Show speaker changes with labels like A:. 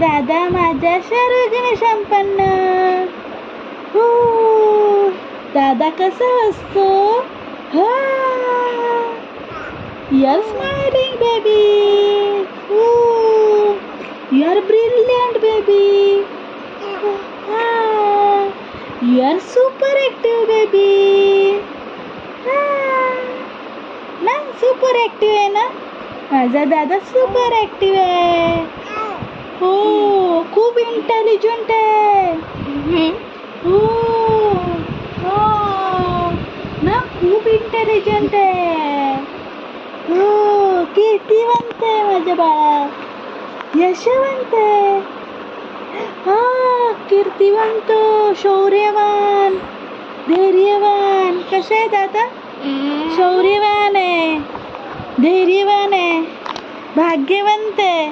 A: दादा माझ्या सर्वगुण संपन्न. हो. दादा कसा असतो? हा. Your smiling baby you are brilliant baby you are super active baby ना सुपर ॲक्टिव्ह आहे ना? माझा दादा सुपर ॲक्टिव्ह आहे. इंटेलिजंट हो हो ना खूप इंटेलिजंट आहे हो कीर्तिवंत आहे माझ्या बाळा यशवंत आहे हा कीर्तिवंत शौर्यवान धैर्यवान कसं आहे दादा शौर्यवान आहे धैर्यवान आहे भाग्यवंत आहे